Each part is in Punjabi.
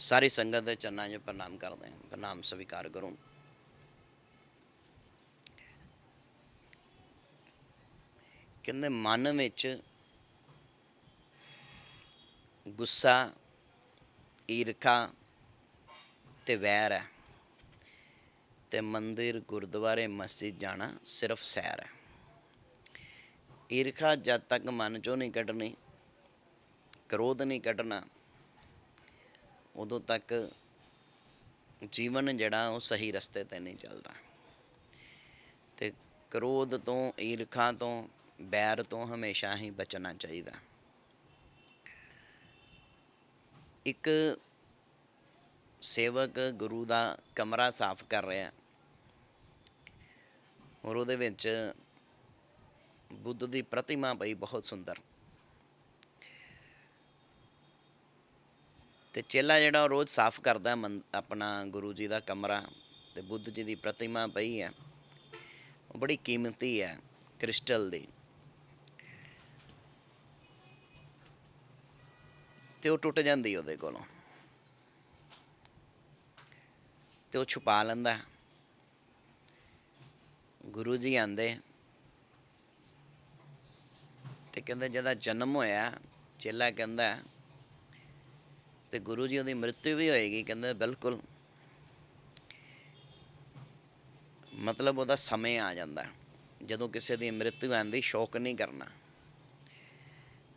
ਸਾਰੀ ਸੰਗਤ ਦੇ ਚੰਨਾਂ 'ਚ ਪ੍ਰਣਾਮ ਕਰਦੇ ਹਾਂ। ਪ੍ਰਣਾਮ ਸਵੀਕਾਰ ਕਰੋ। ਕਹਿੰਦੇ, ਮਨ ਵਿੱਚ ਗੁੱਸਾ, ਈਰਖਾ ਤੇ ਵੈਰ ਹੈ ਤੇ ਮੰਦਿਰ, ਗੁਰਦੁਆਰੇ, ਮਸਜਿਦ ਜਾਣਾ ਸਿਰਫ ਸੈਰ ਹੈ। ਈਰਖਾ ਜਦ ਤੱਕ ਮਨ ਚੋਂ ਨਹੀਂ ਕੱਢਣੀ, ਕ੍ਰੋਧ ਨਹੀਂ ਕੱਢਣਾ ਉਦੋਂ ਤੱਕ ਜੀਵਨ ਜਿਹੜਾ ਉਹ ਸਹੀ ਰਸਤੇ ਤੇ ਨਹੀਂ ਚੱਲਦਾ। ਤੇ ਕ੍ਰੋਧ ਤੋਂ, ਈਰਖਾ ਤੋਂ, ਬੈਰ ਤੋਂ ਹਮੇਸ਼ਾ ਹੀ ਬਚਣਾ ਚਾਹੀਦਾ। ਇੱਕ ਸੇਵਕ ਗੁਰੂ ਦਾ ਕਮਰਾ ਸਾਫ਼ ਕਰ ਰਿਹਾ। ਔਰ ਉਹਦੇ ਵਿੱਚ ਬੁੱਧ ਦੀ ਪ੍ਰਤਿਮਾ ਪਈ ਬਹੁਤ ਸੁੰਦਰ। ਤੇ ਚੇਲਾ ਜਿਹੜਾ ਰੋਜ਼ ਸਾਫ਼ ਕਰਦਾ ਆਪਣਾ ਗੁਰੂ ਜੀ ਦਾ ਕਮਰਾ ਤੇ ਬੁੱਧ ਜੀ ਦੀ ਪ੍ਰਤਿਮਾ ਪਈ ਹੈ। ਉਹ ਬੜੀ ਕੀਮਤੀ ਹੈ, ਕ੍ਰਿਸਟਲ ਦੀ। ਤੇ ਉਹ ਟੁੱਟ ਜਾਂਦੀ ਉਹਦੇ ਕੋਲੋਂ। ਤੇ ਉਹ ਛੁਪਾ ਲੈਂਦਾ। ਗੁਰੂ ਜੀ ਆਂਦੇ, ਤੇ ਕਹਿੰਦੇ, ਜਿਹਦਾ ਜਨਮ ਹੋਇਆ, ਚੇਲਾ ਕਹਿੰਦਾ ਤੇ ਗੁਰੂ ਜੀ ਉਹਦੀ ਮ੍ਰਿਤੂ ਵੀ ਹੋਏਗੀ, ਕਹਿੰਦੇ ਬਿਲਕੁਲ। ਮਤਲਬ ਉਹਦਾ ਸਮੇਂ ਆ ਜਾਂਦਾ। ਜਦੋਂ ਕਿਸੇ ਦੀ ਮ੍ਰਿਤੂ ਆਂਦੀ, ਸ਼ੋਕ ਨਹੀਂ ਕਰਨਾ।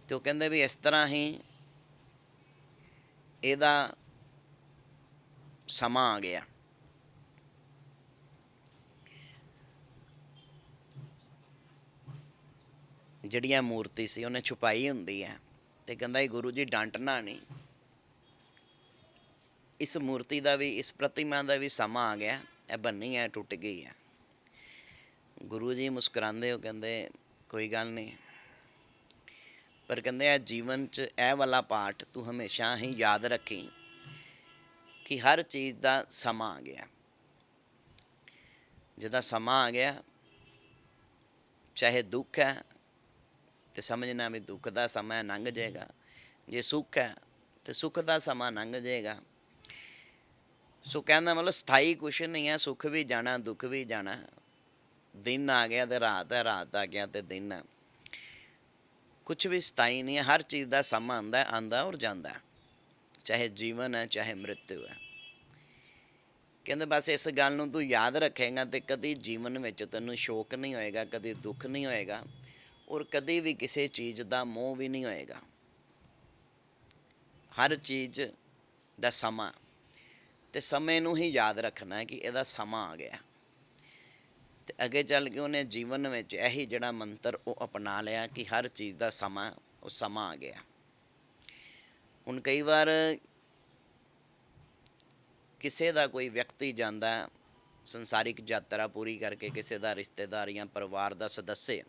ਤੇ ਉਹ ਕਹਿੰਦੇ ਵੀ ਇਸ ਤਰ੍ਹਾਂ ਹੀ ਇਹਦਾ ਸਮਾਂ ਆ ਗਿਆ। ਜਿਹੜੀਆਂ ਮੂਰਤੀ ਸੀ, ਉਹਨੇ ਛੁਪਾਈ ਹੁੰਦੀ ਹੈ। ਤੇ ਕਹਿੰਦਾ ਇਹ ਗੁਰੂ ਜੀ ਡਾਂਟਣਾ ਨਹੀਂ। ਇਸ ਮੂਰਤੀ ਦਾ ਵੀ, ਇਸ ਪ੍ਰਤਿਮਾ ਦਾ ਵੀ ਸਮਾਂ ਆ ਗਿਆ। ਇਹ ਬੰਨੀ ਹੈ, ਟੁੱਟ ਗਈ ਹੈ। ਗੁਰੂ ਜੀ ਮੁਸਕਰਾਉਂਦੇ ਹੋ, ਕਹਿੰਦੇ, ਕੋਈ ਗੱਲ ਨਹੀਂ। ਪਰ ਕਹਿੰਦੇ ਆ ਜੀਵਨ 'ਚ ਇਹ ਵਾਲਾ ਪਾਠ ਤੂੰ ਹਮੇਸ਼ਾ ਹੀ ਯਾਦ ਰੱਖੀ ਕਿ ਹਰ ਚੀਜ਼ ਦਾ ਸਮਾਂ ਆ ਗਿਆ। ਜਿਹਦਾ ਸਮਾਂ ਆ ਗਿਆ, ਚਾਹੇ ਦੁੱਖ ਹੈ ਤੇ ਸਮਝਣਾ ਵੀ ਦੁੱਖ ਦਾ ਸਮਾਂ ਲੰਘ ਜਾਏਗਾ। ਜੇ ਸੁੱਖ ਹੈ ਤੇ ਸੁੱਖ ਦਾ ਸਮਾਂ ਲੰਘ ਜਾਏਗਾ। ਸੋ ਕਹਿੰਦਾ ਮਤਲਬ ਸਥਾਈ ਕੁਛ ਨਹੀਂ ਹੈ ਸੁੱਖ ਵੀ ਜਾਣਾ ਦੁੱਖ ਵੀ ਜਾਣਾ। ਦਿਨ ਆ ਗਿਆ ਤੇ ਰਾਤ ਹੈ ਰਾਤ ਆ ਗਿਆ ਤੇ ਦਿਨ ਹੈ। ਕੁਝ ਵੀ ਸਥਾਈ ਨਹੀਂ ਹੈ ਹਰ ਚੀਜ਼ ਦਾ ਸਮਾਂ ਆਂਦਾ ਹੈ, ਆਂਦਾ ਔਰ ਜਾਂਦਾ ਚਾਹੇ ਜੀਵਨ ਹੈ ਚਾਹੇ ਮ੍ਰਿਤੂ ਹੈ। ਕਹਿੰਦੇ ਬਸ ਇਸ ਗੱਲ ਨੂੰ ਤੂੰ ਯਾਦ ਰੱਖੇਗਾ ਤੇ ਕਦੀ ਜੀਵਨ ਵਿੱਚ ਤੈਨੂੰ ਸ਼ੋਕ ਨਹੀਂ ਹੋਏਗਾ ਕਦੀ ਦੁੱਖ ਨਹੀਂ ਹੋਏਗਾ ਔਰ ਕਦੀ ਵੀ ਕਿਸੇ ਚੀਜ਼ ਦਾ ਮੋਹ ਵੀ ਨਹੀਂ ਹੋਏਗਾ। ਹਰ ਚੀਜ਼ ਦਾ ਸਮਾਂ ਤੇ ਸਮੇਂ ਨੂੰ ਹੀ ਯਾਦ ਰੱਖਣਾ ਹੈ ਕਿ ਇਹਦਾ ਸਮਾਂ ਆ ਗਿਆ। ਤੇ ਅੱਗੇ ਚੱਲ ਕੇ ਉਹਨੇ ਜੀਵਨ ਵਿੱਚ ਇਹੀ ਜਿਹੜਾ ਮੰਤਰ ਉਹ ਅਪਣਾ ਲਿਆ ਕਿ ਹਰ ਚੀਜ਼ ਦਾ ਸਮਾਂ, ਉਹ ਸਮਾਂ ਆ ਗਿਆ। ਹੁਣ ਕਈ ਵਾਰ ਕਿਸੇ ਦਾ ਕੋਈ ਵਿਅਕਤੀ ਜਾਂਦਾ, ਸੰਸਾਰਿਕ ਯਾਤਰਾ ਪੂਰੀ ਕਰਕੇ ਕਿਸੇ ਦਾ ਰਿਸ਼ਤੇਦਾਰ ਜਾਂ ਪਰਿਵਾਰ ਦਾ ਸਦੱਸਿਆ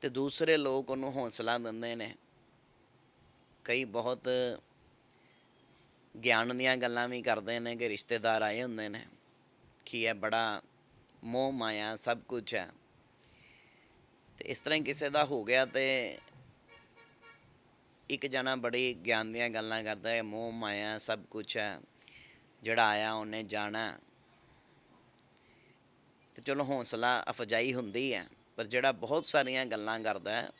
ਤੇ ਦੂਸਰੇ ਲੋਕ ਉਹਨੂੰ ਹੌਸਲਾ ਦਿੰਦੇ ਨੇ। ਕਈ ਬਹੁਤ ਗਿਆਨ ਦੀਆਂ ਗੱਲਾਂ ਵੀ ਕਰਦੇ ਨੇ ਕਿ ਰਿਸ਼ਤੇਦਾਰ ਆਏ ਹੁੰਦੇ ਨੇ, ਕਿ ਇਹ ਬੜਾ ਮੋਹ ਮਾਇਆ ਸਭ ਕੁਝ ਹੈ। ਤੇ ਇਸ ਤਰ੍ਹਾਂ ਹੀ ਕਿਸੇ ਦਾ ਹੋ ਗਿਆ ਤੇ ਇੱਕ ਜਣਾ ਬੜੀ ਗਿਆਨ ਦੀਆਂ ਗੱਲਾਂ ਕਰਦਾ ਹੈ, ਮੋਹ ਮਾਇਆ ਸਭ ਕੁਝ ਹੈ, ਜਿਹੜਾ ਆਇਆ ਉਹਨੇ ਜਾਣਾ। ਤੇ ਚਲੋ ਹੌਸਲਾ ਅਫਜਾਈ ਹੁੰਦੀ ਹੈ, ਪਰ ਜਿਹੜਾ ਬਹੁਤ ਸਾਰੀਆਂ ਗੱਲਾਂ ਕਰਦਾ ਹੈ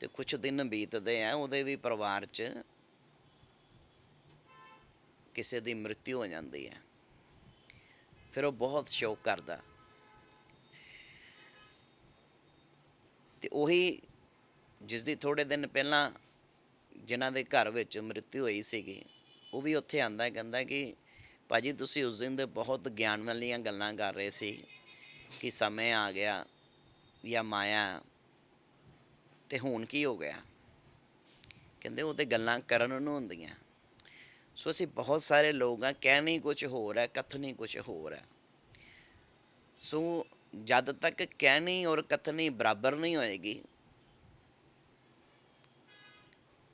ਤੇ ਕੁਝ ਦਿਨ ਬੀਤਦੇ ਆ, ਉਹਦੇ ਵੀ ਪਰਿਵਾਰ 'ਚ ਕਿਸੇ ਦੀ ਮ੍ਰਿਤਿੂ ਹੋ ਜਾਂਦੀ ਹੈ। ਫਿਰ ਉਹ ਬਹੁਤ ਸ਼ੋਕ ਕਰਦਾ। ਤੇ ਉਹੀ ਜਿਸ ਦੀ ਥੋੜੇ ਦਿਨ ਪਹਿਲਾਂ ਜਿਨ੍ਹਾਂ ਦੇ ਘਰ ਵਿੱਚ ਮ੍ਰਿਤਿੂ ਹੋਈ ਸੀਗੀ, ਉਹ ਵੀ ਉੱਥੇ ਆਂਦਾ ਕਹਿੰਦਾ ਕਿ ਭਾਜੀ ਤੁਸੀਂ ਉਸ ਦਿਨ ਦੇ ਬਹੁਤ ਗਿਆਨ ਵਾਲੀਆਂ ਗੱਲਾਂ ਕਰ ਰਹੇ ਸੀ ਕਿ ਸਮੇਂ ਆ ਗਿਆ ਜਾਂ ਮਾਇਆ ਤੇ ਹੁਣ ਕੀ ਹੋ ਗਿਆ। ਕਹਿੰਦੇ ਉਹ ਤੇ ਗੱਲਾਂ ਕਰਨ ਨੂੰ ਹੁੰਦੀਆਂ। ਸੋ ਅਸੀਂ ਬਹੁਤ ਸਾਰੇ ਲੋਕ ਆ, ਕਹਿਣੀ ਕੁਝ ਹੋਰ ਹੈ, ਕਥਨੀ ਕੁਝ ਹੋਰ ਹੈ। ਸੋ ਜਦ ਤੱਕ ਕਹਿਣੀ ਔਰ ਕਥਨੀ ਬਰਾਬਰ ਨਹੀਂ ਹੋਏਗੀ,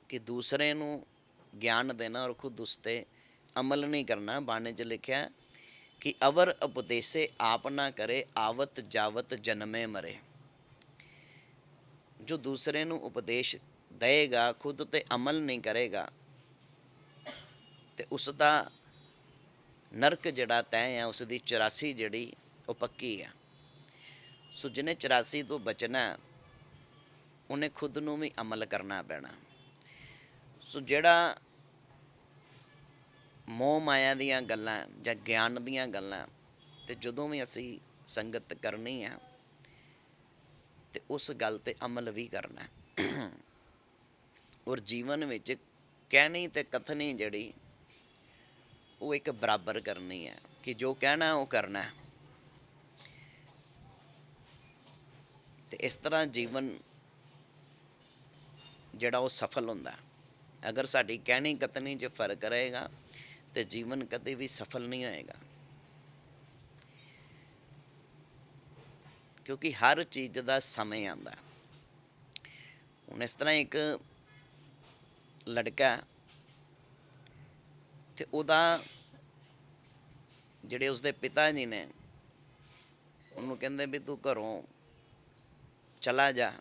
ਕਿ ਦੂਸਰੇ ਨੂੰ ਗਿਆਨ ਦੇਣਾ ਔਰ ਖੁਦ ਉਸ ਤੇ ਅਮਲ ਨਹੀਂ ਕਰਨਾ, ਬਾਣੇ 'ਚ ਲਿਖਿਆ ਕਿ ਅਵਰ ਉਪਦੇਸੇ ਆਪ ਨਾ ਕਰੇ, ਆਵਤ ਜਾਵਤ ਜਨਮੇ ਮਰੇ। ਜੋ ਦੂਸਰੇ ਨੂੰ ਉਪਦੇਸ਼ ਦੇਗਾ ਖੁਦ ਤੇ ਅਮਲ ਨਹੀਂ ਕਰੇਗਾ ਤੇ ਉਸ ਦਾ ਨਰਕ ਜਿਹੜਾ ਤੈਅ ਆ ਉਸ ਦੀ 84 ਜਿਹੜੀ ਉਹ ਪੱਕੀ ਆ। ਸੋ ਜਿਹਨੇ 84 ਤੋਂ ਬਚਣਾ, ਉਹਨੇ ਖੁਦ ਨੂੰ ਵੀ ਅਮਲ ਕਰਨਾ ਪੈਣਾ। ਸੋ ਜਿਹੜਾ ਮੋਹ ਮਾਇਆ ਦੀਆਂ ਗੱਲਾਂ ਜਾਂ ਗਿਆਨ ਦੀਆਂ ਗੱਲਾਂ ਤੇ ਜਦੋਂ ਵੀ ਅਸੀਂ ਸੰਗਤ ਕਰਨੀ ਆ, ਤੇ ਉਸ ਗੱਲ ਤੇ ਅਮਲ ਵੀ ਕਰਨਾ। ਔਰ ਜੀਵਨ ਵਿੱਚ ਕਹਿਣੀ ਤੇ ਕਥਨੀ ਜਿਹੜੀ ਉਹ ਇੱਕ ਬਰਾਬਰ ਕਰਨੀ ਹੈ ਕਿ ਜੋ ਕਹਿਣਾ ਉਹ ਕਰਨਾ ਹੈ। ਤੇ ਇਸ ਤਰ੍ਹਾਂ ਜੀਵਨ ਜਿਹੜਾ ਉਹ ਸਫਲ ਹੁੰਦਾ ਅਗਰ ਸਾਡੀ ਕਹਿਣੀ ਕਤਨੀ 'ਚ ਫ਼ਰਕ ਰਹੇਗਾ, ਤੇ ਜੀਵਨ ਕਦੇ ਵੀ ਸਫਲ ਨਹੀਂ ਹੋਏਗਾ। ਕਿਉਂਕਿ ਹਰ ਚੀਜ਼ ਦਾ ਸਮੇਂ ਆਉਂਦਾ ਹੁਣ ਇਸ ਤਰ੍ਹਾਂ ਇੱਕ ਲੜਕਾ ਤੇ ਉਹਦਾ ਜਿਹੜੇ ਉਸਦੇ ਪਿਤਾ ਜੀ ਨੇ, ਉਹਨੂੰ ਕਹਿੰਦੇ ਵੀ ਤੂੰ ਘਰੋਂ ਚਲਾ ਜਾ,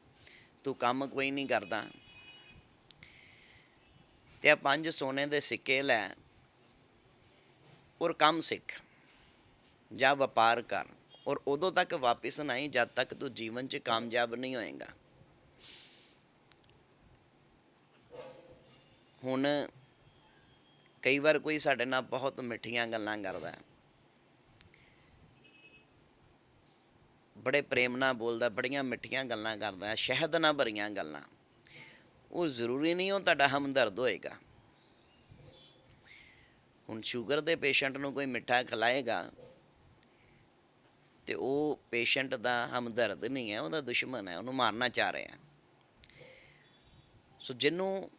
ਤੂੰ ਕੰਮ ਕੋਈ ਨਹੀਂ ਕਰਦਾ। ਤੇ ਆ ਪੰਜ ਸੋਨੇ ਦੇ ਸਿੱਕੇ ਲੈ ਔਰ ਕੰਮ ਸਿੱਖ, ਜਾਂ ਵਪਾਰ ਕਰ, ਔਰ ਉਦੋਂ ਤੱਕ ਵਾਪਿਸ ਆਈ ਜਦ ਤੱਕ ਤੂੰ ਜੀਵਨ 'ਚ ਕਾਮਯਾਬ ਨਹੀਂ ਹੋਏਗਾ। ਹੁਣ ਕਈ ਵਾਰ ਕੋਈ ਸਾਡੇ ਨਾਲ ਬਹੁਤ ਮਿੱਠੀਆਂ ਗੱਲਾਂ ਕਰਦਾ ਬੜੇ ਪ੍ਰੇਮ ਨਾਲ ਬੋਲਦਾ, ਬੜੀਆਂ ਮਿੱਠੀਆਂ ਗੱਲਾਂ ਕਰਦਾ ਸ਼ਹਿਦ ਨਾਲ ਭਰੀਆਂ ਗੱਲਾਂ। ਉਹ ਜ਼ਰੂਰੀ ਨਹੀਂ ਉਹ ਤੁਹਾਡਾ ਹਮਦਰਦ ਹੋਏਗਾ। ਹੁਣ ਸ਼ੂਗਰ ਦੇ ਪੇਸ਼ੈਂਟ ਨੂੰ ਕੋਈ ਮਿੱਠਾ ਖਿਲਾਏਗਾ ਤੇ ਉਹ ਪੇਸ਼ੈਂਟ ਦਾ ਹਮਦਰਦ ਨਹੀਂ ਹੈ, ਉਹਦਾ ਦੁਸ਼ਮਣ ਹੈ, ਉਹਨੂੰ ਮਾਰਨਾ ਚਾਹ ਰਿਹਾ ਸੋ ਜਿਹਨੂੰ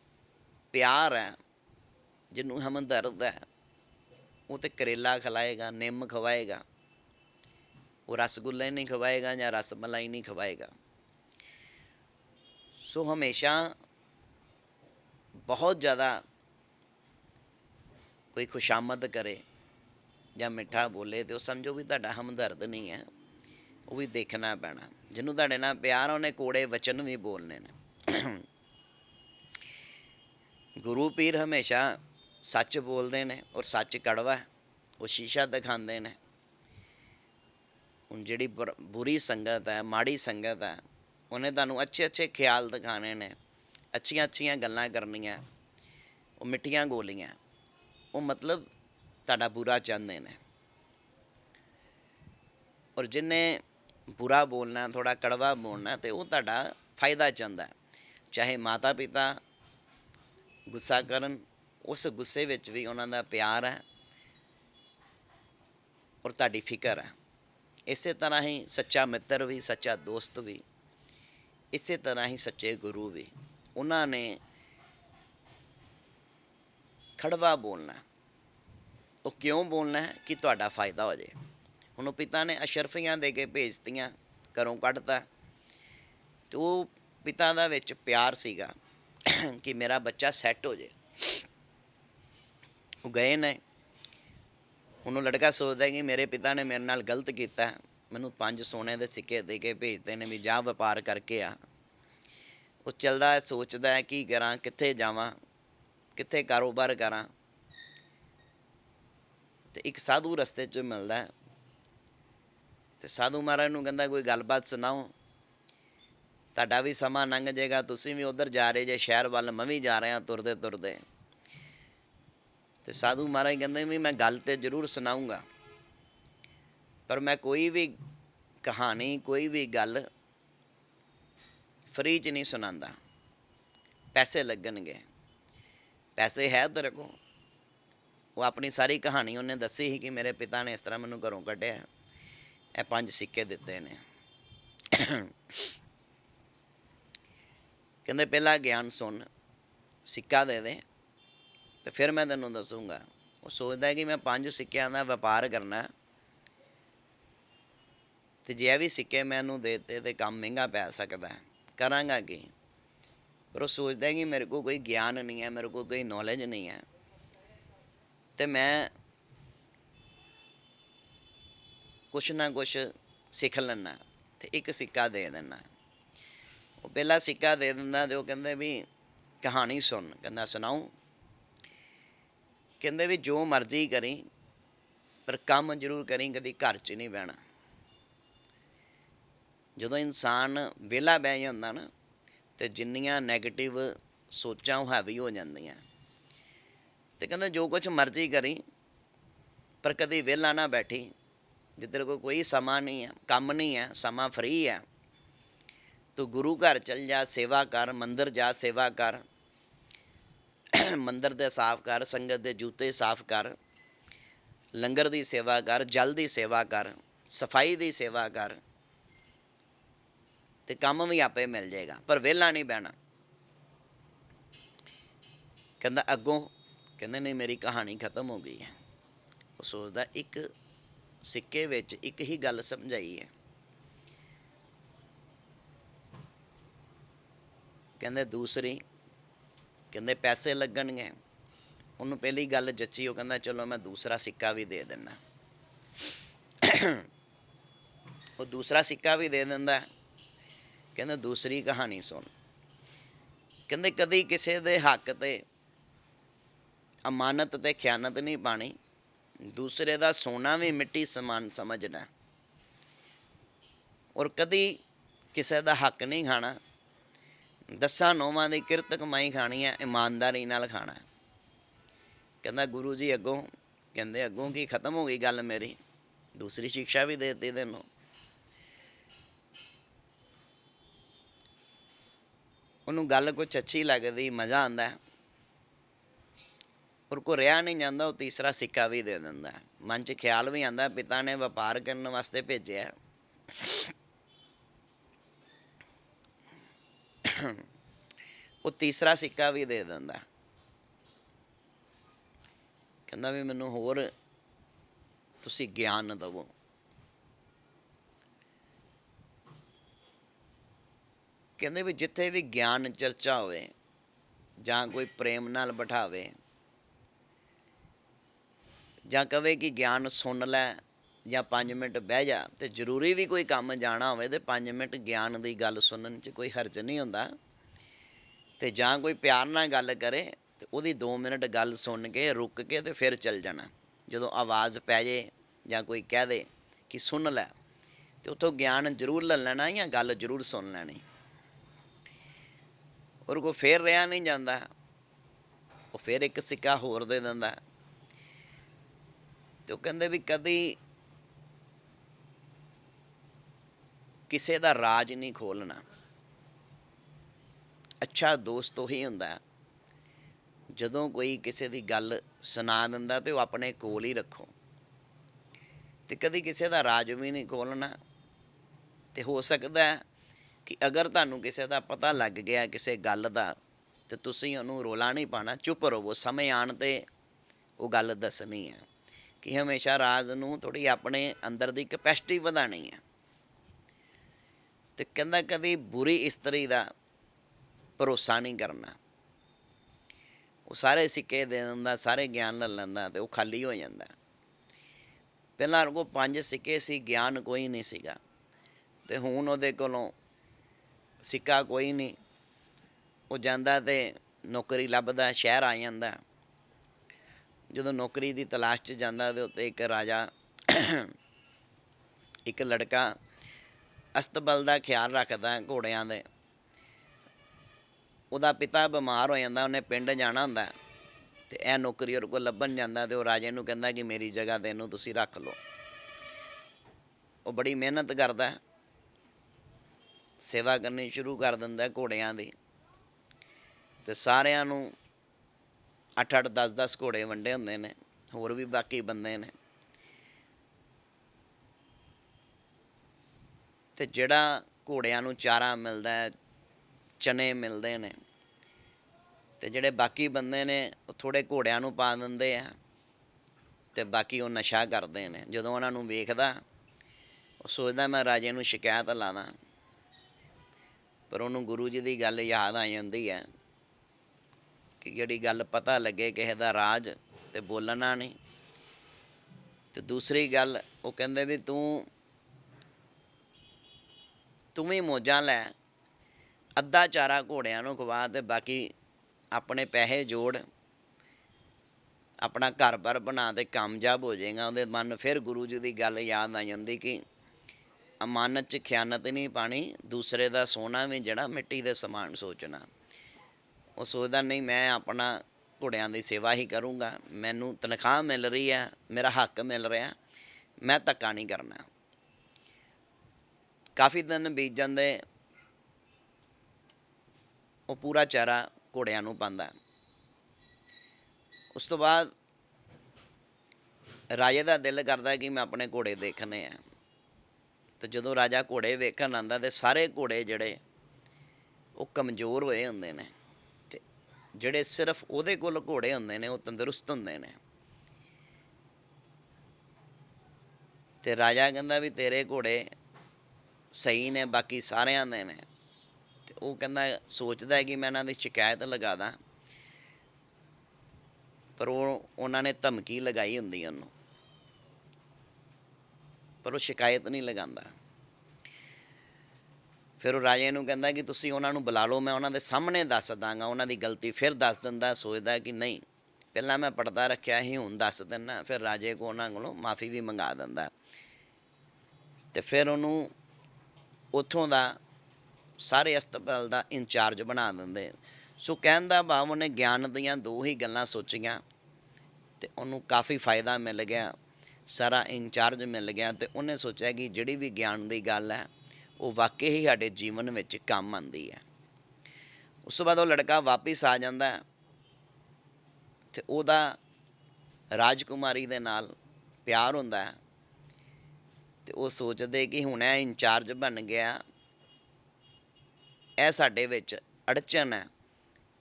ਪਿਆਰ ਹੈ ਜਿਹਨੂੰ ਹਮਦਰਦ ਹੈ, ਉਹ ਤੇ ਕਰੇਲਾ ਖਿਲਾਏਗਾ, ਨਿੰਮ ਖਵਾਏਗਾ, ਉਹ ਰਸਗੁੱਲੇ ਨਹੀਂ ਖਵਾਏਗਾ ਜਾਂ ਰਸ ਮਲਾਈ ਨਹੀਂ ਖਵਾਏਗਾ। ਸੋ ਹਮੇਸ਼ਾ ਬਹੁਤ ਜ਼ਿਆਦਾ ਕੋਈ ਖੁਸ਼ਾਮਦ ਕਰੇ ਜਾਂ ਮਿੱਠਾ ਬੋਲੇ ਤੇ ਉਹ ਸਮਝੋ ਵੀ ਤੁਹਾਡਾ ਹਮਦਰਦ ਨਹੀਂ ਹੈ, ਉਹ ਵੀ ਦੇਖਣਾ ਪੈਣਾ। ਜਿਹਨੂੰ ਤੁਹਾਡੇ ਨਾਲ ਪਿਆਰ ਉਹਨੇ ਕੋੜੇ ਵਚਨ ਵੀ ਬੋਲਨੇ ਨੇ। ਗੁਰੂ ਪੀਰ ਹਮੇਸ਼ਾ ਸੱਚ ਬੋਲਦੇ ਨੇ ਔਰ ਸੱਚ ਕੜਵਾ ਉਹ ਸ਼ੀਸ਼ਾ ਦਿਖਾਉਂਦੇ ਨੇ। ਹੁਣ ਜਿਹੜੀ ਬੁਰ- ਬੁਰੀ ਸੰਗਤ ਹੈ, ਮਾੜੀ ਸੰਗਤ ਹੈ, ਉਹਨੇ ਤੁਹਾਨੂੰ ਅੱਛੇ ਅੱਛੇ ਖਿਆਲ ਦਿਖਾਣੇ ਨੇ ਅੱਛੀਆਂ ਅੱਛੀਆਂ ਗੱਲਾਂ ਕਰਨੀਆਂ, ਉਹ ਮਿੱਠੀਆਂ ਗੋਲੀਆਂ ਉਹ ਮਤਲਬ ਤੁਹਾਡਾ ਬੁਰਾ ਚਾਹੁੰਦੇ ਨੇ। ਔਰ ਜਿਨੇ ਬੁਰਾ ਬੋਲਣਾ ਥੋੜਾ ਕੜਵਾ ਬੋਲਣਾ, ਤੇ ਉਹ ਤੁਹਾਡਾ ਫਾਇਦਾ ਚਾਹੁੰਦਾ ਚਾਹੇ ਮਾਤਾ ਪਿਤਾ ਗੁੱਸਾ ਕਰਨ ਉਸ ਗੁੱਸੇ ਵਿੱਚ ਵੀ ਉਹਨਾਂ ਦਾ ਪਿਆਰ ਹੈ ਔਰ ਤੁਹਾਡੀ ਫਿਕਰ ਹੈ। ਇਸੇ ਤਰ੍ਹਾਂ ਹੀ ਸੱਚਾ ਮਿੱਤਰ ਵੀ, ਸੱਚਾ ਦੋਸਤ ਵੀ, ਇਸੇ ਤਰ੍ਹਾਂ ਹੀ ਸੱਚੇ ਗੁਰੂ ਵੀ, ਉਹਨਾਂ ਨੇ ਖੜਵਾ ਬੋਲਣਾ। ਉਹ ਕਿਉਂ ਬੋਲਣਾ ਹੈ? ਕਿ ਤੁਹਾਡਾ ਫਾਇਦਾ ਹੋ ਜਾਏ ਹੁਣ ਉਹ ਪਿਤਾ ਨੇ ਅਸ਼ਰਫੀਆਂ ਦੇ ਕੇ ਭੇਜਤੀਆਂ, ਘਰੋਂ ਕੱਢਤਾ। ਤੇ ਉਹ ਪਿਤਾ ਦਾ ਵਿੱਚ ਪਿਆਰ ਸੀਗਾ ਕਿ ਮੇਰਾ ਬੱਚਾ ਸੈੱਟ ਹੋ ਜਾਏ ਉਹ ਗਏ ਨੇ। ਉਹਨੂੰ ਲੜਕਾ ਸੋਚਦਾ ਕਿ ਮੇਰੇ ਪਿਤਾ ਨੇ ਮੇਰੇ ਨਾਲ ਗਲਤ ਕੀਤਾ। ਮੈਨੂੰ ਪੰਜ ਸੋਨੇ ਦੇ ਸਿੱਕੇ ਦੇ ਕੇ ਭੇਜਦੇ ਨੇ ਵੀ ਜਾ ਵਪਾਰ ਕਰਕੇ ਆ। ਉਹ ਚੱਲਦਾ ਹੈ ਸੋਚਦਾ ਹੈ ਕੀ ਕਰਾਂ, ਕਿੱਥੇ ਜਾਵਾਂ, ਕਿੱਥੇ ਕਾਰੋਬਾਰ ਕਰਾਂ। ਤੇ ਇੱਕ ਸਾਧੂ ਰਸਤੇ 'ਚ ਮਿਲਦਾ। ਹੈ ਤੇ ਸਾਧੂ ਮਹਾਰਾਜ ਨੂੰ ਕਹਿੰਦਾ, ਕੋਈ ਗੱਲਬਾਤ ਸੁਣਾਓ। ਤੁਹਾਡਾ ਵੀ ਸਮਾਂ ਲੰਘ ਜਾਏਗਾ, ਤੁਸੀਂ ਵੀ ਉਧਰ ਜਾ ਰਹੇ ਜੇ, ਸ਼ਹਿਰ ਵੱਲ, ਮੈਂ ਵੀ ਜਾ ਰਿਹਾ ਤੁਰਦੇ ਤੁਰਦੇ ਤੇ ਸਾਧੂ ਮਹਾਰਾਜ ਕਹਿੰਦੇ ਵੀ ਮੈਂ ਗੱਲ ਤੇ ਜ਼ਰੂਰ ਸੁਣਾਉਂਗਾ ਪਰ ਮੈਂ ਕੋਈ ਵੀ ਕਹਾਣੀ, ਕੋਈ ਵੀ ਗੱਲ ਫ੍ਰੀ ਚ ਨਹੀਂ ਸੁਣਾਉਂਦਾ। ਪੈਸੇ ਲੱਗਣਗੇ। ਪੈਸੇ ਹੈ ਤੇਰੇ ਕੋਲ। ਉਹ ਆਪਣੀ ਸਾਰੀ ਕਹਾਣੀ ਉਹਨੇ ਦੱਸੀ ਸੀ ਕਿ ਮੇਰੇ ਪਿਤਾ ਨੇ ਇਸ ਤਰ੍ਹਾਂ ਮੈਨੂੰ ਘਰੋਂ ਕੱਢਿਆ। ਇਹ ਪੰਜ ਸਿੱਕੇ ਦਿੱਤੇ ਨੇ। ਕਹਿੰਦੇ ਪਹਿਲਾਂ ਗਿਆਨ ਸੁਣ, ਸਿੱਕਾ ਦੇ ਦੇ। ਤੇ ਫਿਰ ਮੈਂ ਤੈਨੂੰ ਦੱਸੂਗਾ। ਉਹ ਸੋਚਦਾ ਹੈ ਕਿ ਮੈਂ ਪੰਜ ਸਿੱਕਿਆਂ ਦਾ ਵਪਾਰ ਕਰਨਾ ਹੈ। ਤੇ ਜੇ ਇਹ ਵੀ ਸਿੱਕੇ ਮੈਨੂੰ ਦੇ ਦਿੱਤੇ ਤੇ ਕੰਮ ਮਹਿੰਗਾ ਪੈ ਸਕਦਾ ਕਰਾਂਗਾ ਕੀ? ਪਰ ਉਹ ਸੋਚਦਾ ਹੈ ਕਿ ਮੇਰੇ ਕੋਲ ਕੋਈ ਗਿਆਨ ਨਹੀਂ ਹੈ, ਮੇਰੇ ਕੋਲ ਕੋਈ ਨੌਲੇਜ ਨਹੀਂ ਹੈ। ਤੇ ਮੈਂ ਕੁਛ ਨਾ ਕੁਛ ਸਿੱਖ ਲੈਣਾ ਤੇ ਇੱਕ ਸਿੱਕਾ ਦੇ ਦੇਣਾ ਉਹ ਪਹਿਲਾ ਸਿੱਕਾ ਦੇ ਦਿੰਦਾ ਤੇ ਉਹ ਕਹਿੰਦੇ ਵੀ ਕਹਾਣੀ ਸੁਣ, ਕਹਿੰਦਾ ਸੁਣਾਉ ਕਹਿੰਦੇ ਵੀ ਜੋ ਮਰਜ਼ੀ ਕਰੀ, ਪਰ ਕੰਮ ਜ਼ਰੂਰ ਕਰੀ, ਕਦੀ ਘਰ 'ਚ ਨਹੀਂ ਬਹਿਣਾ। ਜਦੋਂ ਇਨਸਾਨ ਵਿਹਲਾ ਬਹਿ ਜਾਂਦਾ ਨਾ, ਤੇ ਜਿੰਨੀਆਂ 네ਗੇਟਿਵ ਸੋਚਾਂ ਉਹ ਹੈਵੀ ਹੋ ਜਾਂਦੀਆਂ। ਤੇ ਕਹਿੰਦਾ ਜੋ ਕੁਝ ਮਰਜ਼ੀ ਕਰੀ, ਪਰ ਕਦੀ ਵਿਹਲਾ ਨਾ ਬੈਠੀ। ਜਿੱਧਰ ਕੋ ਕੋਈ ਸਮਾਂ ਨਹੀਂ ਹੈ, ਕੰਮ ਨਹੀਂ ਹੈ, ਸਮਾਂ ਫਰੀ ਹੈ, ਤੂੰ ਗੁਰੂ ਘਰ ਚਲ ਜਾ, ਸੇਵਾ ਕਰ, ਮੰਦਰ ਜਾ, ਸੇਵਾ ਕਰ। ਮੰਦਰ ਦੇ ਸਾਫ਼ ਕਰ, ਸੰਗਤ ਦੇ ਜੂਤੇ ਸਾਫ਼ ਕਰ, ਲੰਗਰ ਦੀ ਸੇਵਾ ਕਰ, ਜਲ ਦੀ ਸੇਵਾ ਕਰ, ਸਫ਼ਾਈ ਦੀ ਸੇਵਾ ਕਰ ਤੇ ਕੰਮ ਵੀ ਆਪੇ ਮਿਲ ਜਾਏਗਾ, ਪਰ ਵਿਹਲਾ ਨਹੀਂ ਬਹਿਣਾ। ਕਹਿੰਦਾ, ਅੱਗੋਂ, ਕਹਿੰਦੇ, ਨਹੀਂ, ਮੇਰੀ ਕਹਾਣੀ ਖਤਮ ਹੋ ਗਈ ਹੈ। ਉਹ ਸੋਚਦਾ, ਇੱਕ ਸਿੱਕੇ ਵਿੱਚ ਇੱਕ ਹੀ ਗੱਲ ਸਮਝਾਈ ਹੈ। ਕਹਿੰਦੇ, ਦੂਸਰੀ ਕਹਿੰਦੇ ਪੈਸੇ ਲੱਗਣਗੇ। ਉਹਨੂੰ ਪਹਿਲੀ ਗੱਲ ਜੱਚੀ, ਉਹ ਕਹਿੰਦਾ, ਚਲੋ, ਮੈਂ ਦੂਸਰਾ ਸਿੱਕਾ ਵੀ ਦੇ ਦਿੰਦਾ। ਉਹ ਦੂਸਰਾ ਸਿੱਕਾ ਵੀ ਦੇ ਦਿੰਦਾ। ਕਹਿੰਦਾ, ਦੂਸਰੀ ਕਹਾਣੀ ਸੁਣ। ਕਹਿੰਦੇ, ਕਦੀ ਕਿਸੇ ਦੇ ਹੱਕ ਤੇ ਅਮਾਨਤ ਤੇ ਖਿਆਨਤ ਨਹੀਂ ਪਾਣੀ। ਦੂਸਰੇ ਦਾ ਸੋਨਾ ਵੀ ਮਿੱਟੀ ਸਮਾਨ ਸਮਝਣਾ। ਔਰ ਕਦੀ ਕਿਸੇ ਦਾ ਹੱਕ ਨਹੀਂ ਖਾਣਾ। ਦਸਾਂ, ਨੋਵਾਂ ਦੀ ਕਿਰਤ ਕਮਾਈ ਖਾਣੀ ਹੈ, ਇਮਾਨਦਾਰੀ ਨਾਲ ਖਾਣਾ ਕਹਿੰਦਾ ਗੁਰੂ ਜੀ ਅੱਗੋਂ, ਕਹਿੰਦੇ ਅੱਗੋਂ ਕੀ ਖਤਮ ਹੋ ਗਈ ਗੱਲ ਮੇਰੀ? ਦੂਸਰੀ ਸਿੱਖਿਆ ਵੀ ਦੇ ਦਿੱਤੀ ਤੈਨੂੰ। ਉਹਨੂੰ ਗੱਲ ਕੁਛ ਅੱਛੀ ਲੱਗਦੀ, ਮਜ਼ਾ ਆਉਂਦਾ ਔਰ ਕੋ ਰਿਆ ਨਹੀਂ ਜਾਂਦਾ, ਉਹ ਤੀਸਰਾ ਸਿੱਕਾ ਵੀ ਦੇ ਦਿੰਦਾ ਮਨ 'ਚ ਖਿਆਲ ਵੀ ਆਂਦਾ ਪਿਤਾ ਨੇ ਵਪਾਰ ਕਰਨ ਵਾਸਤੇ ਭੇਜਿਆ ਉਹ ਤੀਸਰਾ ਸਿੱਕਾ ਵੀ ਦੇ ਦਿੰਦਾ। ਕਹਿੰਦਾ ਵੀ ਮੈਨੂੰ ਹੋਰ ਤੁਸੀਂ ਗਿਆਨ ਦਿਵੋ। ਕਹਿੰਦੇ ਵੀ ਜਿੱਥੇ ਵੀ ਗਿਆਨ ਚਰਚਾ ਹੋਵੇ ਜਾਂ ਕੋਈ ਪ੍ਰੇਮ ਨਾਲ ਬਿਠਾਵੇ ਜਾਂ ਕਵੇ ਕਿ ਗਿਆਨ ਸੁਣ ਲੈ ਜਾਂ 5 ਮਿੰਟ ਬਹਿ ਜਾ ਤੇ ਜ਼ਰੂਰੀ ਵੀ ਕੋਈ ਕੰਮ ਜਾਣਾ ਹੋਵੇ ਤੇ 5 ਮਿੰਟ ਗਿਆਨ ਦੀ ਗੱਲ ਸੁਣਨ 'ਚ ਕੋਈ ਹਰਜ ਨਹੀਂ ਹੁੰਦਾ। ਤੇ ਜਾਂ ਕੋਈ ਪਿਆਰ ਨਾਲ ਗੱਲ ਕਰੇ ਤੇ ਉਹਦੀ 2 ਮਿੰਟ ਗੱਲ ਸੁਣ ਕੇ, ਰੁਕ ਕੇ ਤੇ ਫਿਰ ਚੱਲ ਜਾਣਾ। ਜਦੋਂ ਆਵਾਜ਼ ਪੈ ਜੇ ਜਾਂ ਕੋਈ ਕਹਿ ਦੇ ਕਿ ਸੁਣ ਲੈ ਤੇ ਉਥੋਂ ਗਿਆਨ ਜ਼ਰੂਰ ਲੈ ਲੈਣਾ ਜਾਂ ਗੱਲ ਜ਼ਰੂਰ ਸੁਣ ਲੈਣੀ। ਔਰ ਕੋ ਫੇਰ ਰਿਆ ਨਹੀਂ ਜਾਂਦਾ। ਉਹ ਫੇਰ ਇੱਕ ਸਿੱਕਾ ਹੋਰ ਦੇ ਦਿੰਦਾ। ਤੇ ਉਹ ਕਹਿੰਦੇ ਵੀ ਕਦੀ ਕਿਸੇ ਦਾ ਰਾਜ ਨਹੀਂ ਖੋਲਣਾ ਅੱਛਾ ਦੋਸਤ ਉਹੀ ਹੁੰਦਾ ਜਦੋਂ ਕੋਈ ਕਿਸੇ ਦੀ ਗੱਲ ਸੁਣਾ ਦਿੰਦਾ ਤੇ ਉਹ ਆਪਣੇ ਕੋਲ ਹੀ ਰੱਖੋ। ਤੇ ਕਦੀ ਕਿਸੇ ਦਾ ਰਾਜ ਵੀ ਨਹੀਂ ਖੋਲਣਾ ਤੇ ਹੋ ਸਕਦਾ ਕਿ ਅਗਰ ਤੁਹਾਨੂੰ ਕਿਸੇ ਦਾ ਪਤਾ ਲੱਗ ਗਿਆ ਕਿਸੇ ਗੱਲ ਦਾ, ਤੇ ਤੁਸੀਂ ਉਹਨੂੰ ਰੋਲਾ ਨਹੀਂ ਪਾਣਾ ਚੁੱਪ ਰਹੋ। ਸਮੇਂ ਆਣ ਤੇ ਉਹ ਗੱਲ ਦੱਸਣੀ ਹੈ ਕਿ ਹਮੇਸ਼ਾ ਰਾਜ਼ ਨੂੰ ਥੋੜੀ ਆਪਣੇ ਅੰਦਰ ਦੀ ਕਪੈਸਿਟੀ ਵਧਾਣੀ ਹੈ। ਤੇ ਕਹਿੰਦਾ ਕਦੇ ਬੁਰੀ ਇਸਤਰੀ ਦਾ ਭਰੋਸਾ ਨਹੀਂ ਕਰਨਾ। ਉਹ ਸਾਰੇ ਸਿੱਕੇ ਦੇ ਦਿੰਦਾ, ਸਾਰੇ ਗਿਆਨ ਲੈ ਲੈਂਦਾ ਤੇ ਉਹ ਖਾਲੀ ਹੋ ਜਾਂਦਾ। ਪਹਿਲਾਂ ਉਹ ਪੰਜ ਸਿੱਕੇ ਸੀ, ਗਿਆਨ ਕੋਈ ਨਹੀਂ ਸੀਗਾ। ਤੇ ਹੁਣ ਉਹਦੇ ਕੋਲੋਂ ਸਿੱਕਾ ਕੋਈ ਨਹੀਂ। ਉਹ ਜਾਂਦਾ ਤੇ ਨੌਕਰੀ ਲੱਭਦਾ, ਸ਼ਹਿਰ ਆ ਜਾਂਦਾ। ਜਦੋਂ ਨੌਕਰੀ ਦੀ ਤਲਾਸ਼ 'ਚ ਜਾਂਦਾ ਤੇ ਉੱਤੇ ਇੱਕ ਰਾਜਾ, ਇੱਕ ਲੜਕਾ ਅਸਤਬਲ ਦਾ ਖਿਆਲ ਰੱਖਦਾ ਘੋੜਿਆਂ ਦੇ। ਉਹਦਾ ਪਿਤਾ ਬਿਮਾਰ ਹੋ ਜਾਂਦਾ, ਉਹਨੇ ਪਿੰਡ ਜਾਣਾ ਹੁੰਦਾ। ਤੇ ਇਹ ਨੌਕਰੀ ਉਹਦੇ ਕੋਲ ਲੱਭਣ ਜਾਂਦਾ ਤੇ ਉਹ ਰਾਜੇ ਨੂੰ ਕਹਿੰਦਾ ਕਿ ਮੇਰੀ ਜਗ੍ਹਾ ਤੇ ਇਹਨੂੰ ਤੁਸੀਂ ਰੱਖ ਲਓ। ਉਹ ਬੜੀ ਮਿਹਨਤ ਕਰਦਾ। ਸੇਵਾ ਕਰਨੀ ਸ਼ੁਰੂ ਕਰ ਦਿੰਦਾ ਘੋੜਿਆਂ ਦੀ। ਤੇ ਸਾਰਿਆਂ ਨੂੰ 8-8 10-10 ਘੋੜੇ ਵੰਡੇ ਹੁੰਦੇ ਨੇ। ਹੋਰ ਵੀ ਬਾਕੀ ਬੰਦੇ ਨੇ। ਤੇ ਜਿਹੜਾ ਘੋੜਿਆਂ ਨੂੰ ਚਾਰਾ ਮਿਲਦਾ ਹੈ, ਚਨੇ ਮਿਲਦੇ ਨੇ, ਤੇ ਜਿਹੜੇ ਬਾਕੀ ਬੰਦੇ ਨੇ ਉਹ ਥੋੜੇ ਘੋੜਿਆਂ ਨੂੰ ਪਾ ਦਿੰਦੇ ਆ, ਤੇ ਬਾਕੀ ਉਹ ਨਸ਼ਾ ਕਰਦੇ ਨੇ। ਜਦੋਂ ਉਹਨਾਂ ਨੂੰ ਵੇਖਦਾ, ਉਹ ਸੋਚਦਾ ਮੈਂ ਰਾਜੇ ਨੂੰ ਸ਼ਿਕਾਇਤ ਲਾਣਾ ਪਰ ਉਹਨੂੰ ਗੁਰੂ ਜੀ ਦੀ ਗੱਲ ਯਾਦ ਆ ਜਾਂਦੀ ਹੈ ਕਿ ਜਿਹੜੀ ਗੱਲ ਪਤਾ ਲੱਗੇ ਕਿਸੇ ਦਾ ਰਾਜ ਤੇ ਬੋਲਣਾ ਨਹੀਂ। ਤੇ ਦੂਸਰੀ ਗੱਲ ਉਹ ਕਹਿੰਦੇ ਵੀ ਤੂੰ ਤੂੰ ਵੀ ਮੋਜਾਂ ਲੈ। ਅੱਧਾ ਚਾਰਾ ਘੋੜਿਆਂ ਨੂੰ ਖਵਾ ਤੇ ਬਾਕੀ ਆਪਣੇ ਪੈਸੇ ਜੋੜ। ਆਪਣਾ ਘਰ-ਬਾਰ ਬਣਾ ਤੇ ਕਾਮਯਾਬ ਹੋ ਜਾਏਗਾ। ਉਹਦੇ ਮਨ ਫਿਰ ਗੁਰੂ ਜੀ ਦੀ ਗੱਲ ਯਾਦ ਆ ਜਾਂਦੀ ਕਿ ਅਮਾਨਤ 'ਚ ਖਿਆਨਤ ਨਹੀਂ ਪਾਣੀ, ਦੂਸਰੇ ਦਾ ਸੋਨਾ ਵੀ ਜਿਹੜਾ ਮਿੱਟੀ ਦੇ ਸਮਾਨ ਸੋਚਣਾ। ਉਹ ਸੋਚਦਾ, ਨਹੀਂ, ਮੈਂ ਆਪਣਾ ਘੋੜਿਆਂ ਦੀ ਸੇਵਾ ਹੀ ਕਰੂੰਗਾ। ਮੈਨੂੰ ਤਨਖਾਹ ਮਿਲ ਰਹੀ ਹੈ ਮੇਰਾ ਹੱਕ ਮਿਲ ਰਿਹਾ। ਮੈਂ ਧੱਕਾ ਨਹੀਂ ਕਰਨਾ। ਕਾਫੀ ਦਿਨ ਬੀਤ ਜਾਂਦੇ, ਉਹ ਪੂਰਾ ਚਾਰਾ ਘੋੜਿਆਂ ਨੂੰ ਪਾਉਂਦਾ। ਉਸ ਤੋਂ ਬਾਅਦ ਰਾਜੇ ਦਾ ਦਿਲ ਕਰਦਾ ਕਿ ਮੈਂ ਆਪਣੇ ਘੋੜੇ ਦੇਖਣੇ ਆ। ਤੇ ਜਦੋਂ ਰਾਜਾ ਘੋੜੇ ਵੇਖਣ ਆਂਦਾ ਤੇ ਸਾਰੇ ਘੋੜੇ ਜਿਹੜੇ, ਉਹ ਕਮਜ਼ੋਰ ਹੋਏ ਹੁੰਦੇ ਨੇ। ਤੇ ਜਿਹੜੇ ਸਿਰਫ ਉਹਦੇ ਕੋਲ ਘੋੜੇ ਹੁੰਦੇ ਨੇ, ਉਹ ਤੰਦਰੁਸਤ ਹੁੰਦੇ ਨੇ। ਤੇ ਰਾਜਾ ਕਹਿੰਦਾ ਵੀ ਤੇਰੇ ਘੋੜੇ ਸਹੀ ਨੇ, ਬਾਕੀ ਸਾਰਿਆਂ ਦੇ ਨੇ। ਤੇ ਉਹ ਕਹਿੰਦਾ, ਸੋਚਦਾ ਹੈ ਕਿ ਮੈਂ ਇਹਨਾਂ ਦੀ ਸ਼ਿਕਾਇਤ ਲਗਾ ਦਾਂ। ਪਰ ਉਹ, ਉਹਨਾਂ ਨੇ ਧਮਕੀ ਲਗਾਈ ਹੁੰਦੀ ਉਹਨੂੰ। ਪਰ ਉਹ ਸ਼ਿਕਾਇਤ ਨਹੀਂ ਲਗਾਉਂਦਾ। ਫਿਰ ਉਹ ਰਾਜੇ ਨੂੰ ਕਹਿੰਦਾ ਕਿ ਤੁਸੀਂ ਉਹਨਾਂ ਨੂੰ ਬੁਲਾ ਲਓ, ਮੈਂ ਉਹਨਾਂ ਦੇ ਸਾਹਮਣੇ ਦੱਸ ਦਾਂਗਾ। ਉਹਨਾਂ ਦੀ ਗਲਤੀ ਫਿਰ ਦੱਸ ਦਿੰਦਾ, ਸੋਚਦਾ ਕਿ ਨਹੀਂ, ਪਹਿਲਾਂ ਮੈਂ ਪੜਦਾ ਰੱਖਿਆ ਸੀ, ਹੁਣ ਦੱਸ ਦਿੰਨਾ ਫਿਰ ਰਾਜੇ ਕੋ ਉਹਨਾਂ ਕੋਲੋਂ ਮਾਫੀ ਵੀ ਮੰਗਾ ਦਿੰਦਾ। ਤੇ ਫਿਰ ਉਹਨੂੰ ਉੱਥੋਂ ਦਾ ਸਾਰੇ ਹਸਪਤਾਲ ਦਾ ਇੰਚਾਰਜ ਬਣਾ ਦਿੰਦੇ ਸੋ ਕਹਿਣ ਦਾ ਭਾਵ ਉਹਨੇ ਗਿਆਨ ਦੀਆਂ ਦੋ ਹੀ ਗੱਲਾਂ ਸੋਚੀਆਂ ਤੇ ਉਹਨੂੰ ਕਾਫੀ ਫਾਇਦਾ ਮਿਲ ਗਿਆ, ਸਾਰਾ ਇੰਚਾਰਜ ਮਿਲ ਗਿਆ ਤੇ ਉਹਨੇ ਸੋਚਿਆ ਕਿ ਜਿਹੜੀ ਵੀ ਗਿਆਨ ਦੀ ਗੱਲ ਹੈ, ਉਹ ਵਾਕਈ ਹੀ ਸਾਡੇ ਜੀਵਨ ਵਿੱਚ ਕੰਮ ਆਉਂਦੀ ਹੈ। ਉਸ ਤੋਂ ਬਾਅਦ ਉਹ ਲੜਕਾ ਵਾਪਿਸ ਆ ਜਾਂਦਾ ਹੈ ਤੇ ਉਹਦਾ ਰਾਜਕੁਮਾਰੀ ਦੇ ਨਾਲ ਪਿਆਰ ਹੁੰਦਾ ਹੈ। ਤੇ ਉਹ ਸੋਚਦੇ ਕਿ ਹੁਣ ਇਹ ਇੰਚਾਰਜ ਬਣ ਗਿਆ। ਇਹ ਸਾਡੇ ਵਿੱਚ ਅੜਚਨ ਹੈ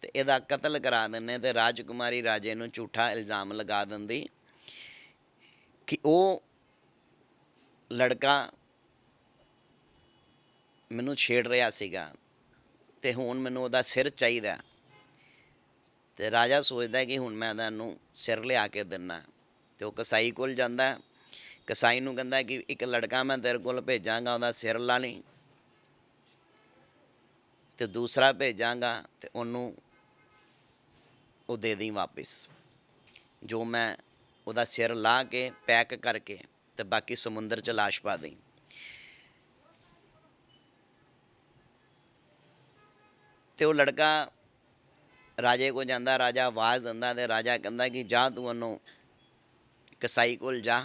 ਤੇ ਇਹਦਾ ਕਤਲ ਕਰਾ ਦਿੰਨੇ ਤੇ ਰਾਜਕੁਮਾਰੀ ਰਾਜੇ ਨੂੰ ਝੂਠਾ ਇਲਜ਼ਾਮ ਲਗਾ ਦਿੰਦੀ ਕਿ ਉਹ ਲੜਕਾ ਮੈਨੂੰ ਛੇੜ ਰਿਹਾ ਸੀਗਾ ਤੇ ਹੁਣ ਮੈਨੂੰ ਉਹਦਾ ਸਿਰ ਚਾਹੀਦਾ। ਤੇ ਰਾਜਾ ਸੋਚਦਾ ਕਿ ਹੁਣ ਮੈਂ ਇਹਦਾ ਨੂੰ ਸਿਰ ਲਿਆ ਕੇ ਦਿੰਨਾ ਤੇ ਉਹ ਕਸਾਈ ਕੋਲ ਜਾਂਦਾ। ਕਸਾਈ ਨੂੰ ਕਹਿੰਦਾ ਕਿ ਇੱਕ ਲੜਕਾ ਮੈਂ ਤੇਰੇ ਕੋਲ ਭੇਜਾਂਗਾ, ਉਹਦਾ ਸਿਰ ਲਾ ਲਈ ਤੇ ਦੂਸਰਾ ਭੇਜਾਂਗਾ ਤੇ ਉਹਨੂੰ ਉਹ ਦੇ ਦੇਈ ਵਾਪਿਸ। ਜੋ ਮੈਂ ਉਹਦਾ ਸਿਰ ਲਾ ਕੇ, ਪੈਕ ਕਰਕੇ ਤੇ ਬਾਕੀ ਸਮੁੰਦਰ ਚ ਲਾਸ਼ ਪਾ ਦੇਈ। ਤੇ ਉਹ ਲੜਕਾ ਰਾਜੇ ਕੋ ਜਾਂਦਾ, ਰਾਜਾ ਆਵਾਜ਼ ਦਿੰਦਾ ਤੇ ਰਾਜਾ ਕਹਿੰਦਾ ਕਿ ਜਾ ਤੂੰ ਉਹਨੂੰ ਕਸਾਈ ਕੋਲ ਜਾ।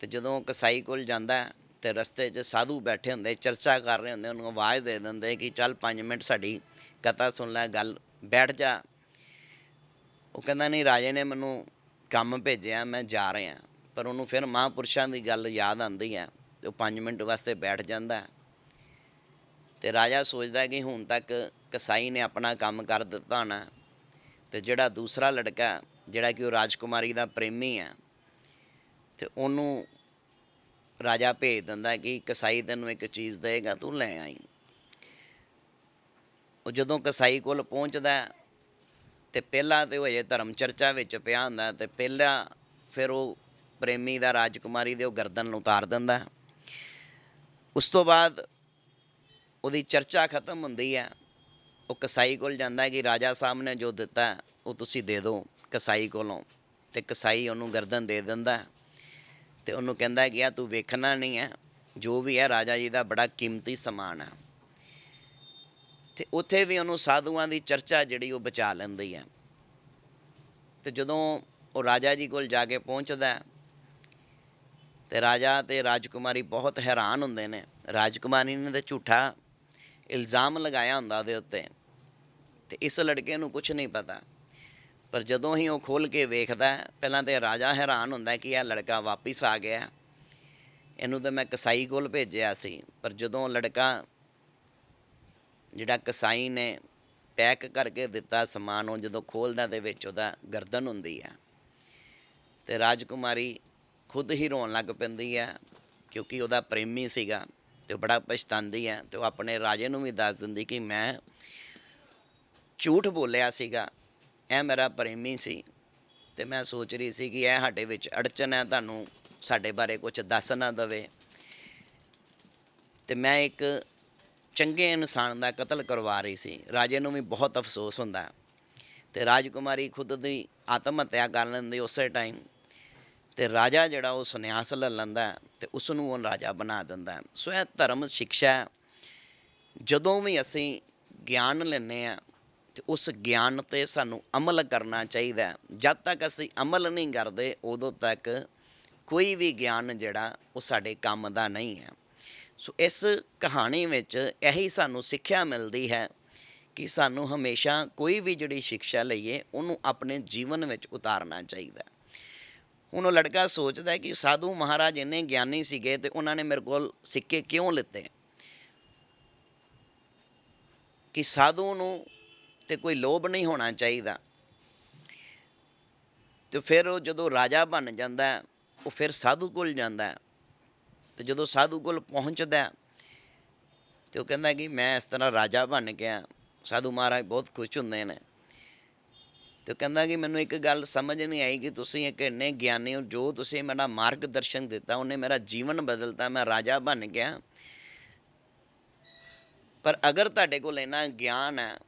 ਤੇ ਜਦੋਂ ਉਹ ਕਸਾਈ ਕੋਲ ਜਾਂਦਾ ਹੈ, ਤੇ ਰਸਤੇ 'ਚ ਸਾਧੂ ਬੈਠੇ ਹੁੰਦੇ ਚਰਚਾ ਕਰ ਰਹੇ ਹੁੰਦੇ ਉਹਨੂੰ ਆਵਾਜ਼ ਦੇ ਦਿੰਦੇ ਕਿ ਚੱਲ 5 ਮਿੰਟ ਸਾਡੀ ਕਥਾ ਸੁਣ ਲੈ ਗੱਲ ਬੈਠ ਜਾ ਉਹ ਕਹਿੰਦਾ ਨਹੀਂ ਰਾਜੇ ਨੇ ਮੈਨੂੰ ਕੰਮ ਭੇਜਿਆ ਮੈਂ ਜਾ ਰਿਹਾ ਪਰ ਉਹਨੂੰ ਫਿਰ ਮਹਾਂਪੁਰਸ਼ਾਂ ਦੀ ਗੱਲ ਯਾਦ ਆਉਂਦੀ ਹੈ ਤੇ ਉਹ 5 ਮਿੰਟ ਵਾਸਤੇ ਬੈਠ ਜਾਂਦਾ ਹੈ। ਤੇ ਰਾਜਾ ਸੋਚਦਾ ਕਿ ਹੁਣ ਤੱਕ ਕਸਾਈ ਨੇ ਆਪਣਾ ਕੰਮ ਕਰ ਦਿੱਤਾ ਹੋਣਾ ਤੇ ਜਿਹੜਾ ਦੂਸਰਾ ਲੜਕਾ ਜਿਹੜਾ ਕਿ ਉਹ ਰਾਜਕੁਮਾਰੀ ਦਾ ਪ੍ਰੇਮੀ ਹੈ ਤੇ ਉਹਨੂੰ ਰਾਜਾ ਭੇਜ ਦਿੰਦਾ ਕਿ ਕਸਾਈ ਤੈਨੂੰ ਇੱਕ ਚੀਜ਼ ਦੇਗਾ ਤੂੰ ਲੈ ਆਈ। ਉਹ ਜਦੋਂ ਕਸਾਈ ਕੋਲ ਪਹੁੰਚਦਾ ਹੈ, ਤੇ ਪਹਿਲਾਂ ਤੇ ਉਹ ਹਜੇ ਧਰਮ ਚਰਚਾ ਵਿੱਚ ਪਿਆ ਹੁੰਦਾ ਤੇ ਪਹਿਲਾਂ ਫਿਰ ਉਹ ਪ੍ਰੇਮੀ ਦਾ ਰਾਜਕੁਮਾਰੀ ਦੇ ਉਹ ਗਰਦਨ ਨੂੰ ਉਤਾਰ ਦਿੰਦਾ। ਉਸ ਤੋਂ ਬਾਅਦ ਉਹਦੀ ਚਰਚਾ ਖਤਮ ਹੁੰਦੀ ਹੈ। ਉਹ ਕਸਾਈ ਕੋਲ ਜਾਂਦਾ ਕਿ ਰਾਜਾ ਸਾਹਿਬ ਨੇ ਜੋ ਦਿੱਤਾ ਉਹ ਤੁਸੀਂ ਦੇ ਦਿਓ ਕਸਾਈ ਕੋਲੋਂ ਤੇ ਕਸਾਈ ਉਹਨੂੰ ਗਰਦਨ ਦੇ ਦਿੰਦਾ। ਤੇ ਉਹਨੂੰ ਕਹਿੰਦਾ ਗਿਆ ਤੂੰ ਵੇਖਣਾ ਨਹੀਂ ਹੈ ਜੋ ਵੀ ਹੈ ਰਾਜਾ ਜੀ ਦਾ ਬੜਾ ਕੀਮਤੀ ਸਮਾਨ ਹੈ। ਤੇ ਉੱਥੇ ਵੀ ਉਹਨੂੰ ਸਾਧੂਆਂ ਦੀ ਚਰਚਾ ਜਿਹੜੀ ਉਹ ਬਚਾ ਲੈਂਦੀ ਹੈ। ਤੇ ਜਦੋਂ ਉਹ ਰਾਜਾ ਜੀ ਕੋਲ ਜਾ ਕੇ ਪਹੁੰਚਦਾ ਹੈ, ਤੇ ਰਾਜਾ ਤੇ ਰਾਜਕੁਮਾਰੀ ਬਹੁਤ ਹੈਰਾਨ ਹੁੰਦੇ ਨੇ। ਰਾਜਕੁਮਾਰੀ ਨੇ ਤੇ ਝੂਠਾ ਇਲਜ਼ਾਮ ਲਗਾਇਆ ਹੁੰਦਾ ਉਹਦੇ ਉੱਤੇ। ਤੇ ਇਸ ਲੜਕੇ ਨੂੰ ਕੁਝ ਨਹੀਂ ਪਤਾ। ਪਰ ਜਦੋਂ ਹੀ ਉਹ ਖੋਲ ਕੇ ਵੇਖਦਾ ਪਹਿਲਾਂ ਤੇ ਰਾਜਾ ਹੈਰਾਨ ਹੁੰਦਾ ਕਿ ਇਹ ਲੜਕਾ ਵਾਪਿਸ ਆ ਗਿਆ ਇਹਨੂੰ ਤਾਂ ਮੈਂ ਕਸਾਈ ਕੋਲ ਭੇਜਿਆ ਸੀ, ਪਰ ਜਦੋਂ ਲੜਕਾ ਜਿਹੜਾ ਕਸਾਈ ਨੇ ਪੈਕ ਕਰਕੇ ਦਿੱਤਾ ਸਮਾਨ, ਉਹ ਜਦੋਂ ਖੋਲਦਾ ਦੇ ਵਿੱਚ ਉਹਦਾ ਗਰਦਨ ਹੁੰਦੀ ਹੈ, ਤੇ ਰਾਜਕੁਮਾਰੀ ਖੁਦ ਹੀ ਰੋਣ ਲੱਗ ਪੈਂਦੀ ਹੈ, ਕਿਉਂਕਿ ਉਹਦਾ ਪ੍ਰੇਮੀ ਸੀਗਾ ਤੇ ਉਹ ਬੜਾ ਪਛਤਾਉਂਦੀ ਹੈ, ਤੇ ਉਹ ਆਪਣੇ ਰਾਜੇ ਨੂੰ ਵੀ ਦੱਸ ਦਿੰਦੀ ਕਿ ਮੈਂ ਝੂਠ ਬੋਲਿਆ ਸੀਗਾ। ਇਹ ਮੇਰਾ ਪ੍ਰੇਮੀ ਸੀ ਤੇ ਮੈਂ ਸੋਚ ਰਹੀ ਸੀ ਕਿ ਇਹ ਸਾਡੇ ਵਿੱਚ ਅੜਚਨ ਹੈ, ਤੁਹਾਨੂੰ ਸਾਡੇ ਬਾਰੇ ਕੁਝ ਦੱਸ ਨਾ ਦਵੇ। ਤੇ ਮੈਂ ਇੱਕ ਚੰਗੇ ਇਨਸਾਨ ਦਾ ਕਤਲ ਕਰਵਾ ਰਹੀ ਸੀ। ਰਾਜੇ ਨੂੰ ਵੀ ਬਹੁਤ ਅਫਸੋਸ ਹੁੰਦਾ ਹੈ। ਤੇ ਰਾਜਕੁਮਾਰੀ ਖੁਦ ਦੀ ਆਤਮ ਹੱਤਿਆ ਕਰ ਲੈਂਦੀ ਉਸੇ ਟਾਈਮ। ਤੇ ਰਾਜਾ ਜਿਹੜਾ ਉਹ ਸੰਨਿਆਸ ਲੈ ਲੈਂਦਾ ਹੈ ਤੇ ਉਸ ਨੂੰ ਉਹ ਰਾਜਾ ਬਣਾ ਦਿੰਦਾ ਸੋ ਇਹ ਧਰਮ ਸਿੱਖਿਆ ਜਦੋਂ ਵੀ ਅਸੀਂ ਗਿਆਨ ਲੈਂਦੇ ਆ ਤੇ ਉਸ ਗਿਆਨ ਤੇ ਸਾਨੂੰ ਅਮਲ ਕਰਨਾ ਚਾਹੀਦਾ ਜਦ ਤੱਕ ਅਸੀਂ ਅਮਲ ਨਹੀਂ ਕਰਦੇ, ਉਦੋਂ ਤੱਕ ਕੋਈ ਵੀ ਗਿਆਨ ਜਿਹੜਾ, ਉਹ ਸਾਡੇ ਕੰਮ ਦਾ ਨਹੀਂ ਹੈ। ਸੋ ਇਸ ਕਹਾਣੀ ਵਿੱਚ ਇਹੀ ਸਾਨੂੰ ਸਿੱਖਿਆ ਮਿਲਦੀ ਹੈ ਕਿ ਸਾਨੂੰ ਹਮੇਸ਼ਾ ਕੋਈ ਵੀ ਜਿਹੜੀ ਸਿੱਖਿਆ ਲਈਏ, ਉਹਨੂੰ ਆਪਣੇ ਜੀਵਨ ਵਿੱਚ ਉਤਾਰਨਾ ਚਾਹੀਦਾ ਹੁਣ ਉਹ ਲੜਕਾ ਸੋਚਦਾ ਕਿ ਸਾਧੂ ਮਹਾਰਾਜ ਇੰਨੇ ਗਿਆਨੀ ਸੀਗੇ ਤੇ ਉਹਨਾਂ ਨੇ ਮੇਰੇ ਕੋਲ ਸਿੱਕੇ ਕਿਉਂ ਲਿੱਤੇ? ਕਿ ਸਾਧੂ ਨੂੰ ਤੇ ਕੋਈ ਲੋਭ ਨਹੀਂ ਹੋਣਾ ਚਾਹੀਦਾ। ਤੇ ਫਿਰ ਉਹ ਜਦੋਂ ਰਾਜਾ ਬਣ ਜਾਂਦਾ ਉਹ ਫਿਰ ਸਾਧੂ ਕੋਲ ਜਾਂਦਾ ਹੈ। ਤੇ ਜਦੋਂ ਸਾਧੂ ਕੋਲ ਪਹੁੰਚਦਾ ਹੈ, ਤੇ ਉਹ ਕਹਿੰਦਾ ਕਿ ਮੈਂ ਇਸ ਤਰ੍ਹਾਂ ਰਾਜਾ ਬਣ ਗਿਆ ਸਾਧੂ ਮਹਾਰਾਜ ਬਹੁਤ ਖੁਸ਼ ਹੁੰਦੇ ਨੇ। ਤੇ ਉਹ ਕਹਿੰਦਾ ਕਿ ਮੈਨੂੰ ਇੱਕ ਗੱਲ ਸਮਝ ਨਹੀਂ ਆਈ ਕਿ ਤੁਸੀਂ ਇੱਕ ਇੰਨੇ ਗਿਆਨੀ ਹੋ ਜੋ ਤੁਸੀਂ ਮੇਰਾ ਮਾਰਗਦਰਸ਼ਨ ਦਿੱਤਾ ਉਹਨੇ ਮੇਰਾ ਜੀਵਨ ਬਦਲਤਾ ਮੈਂ ਰਾਜਾ ਬਣ ਗਿਆ ਪਰ ਅਗਰ ਤੁਹਾਡੇ ਕੋਲ ਇੰਨਾ ਗਿਆਨ ਹੈ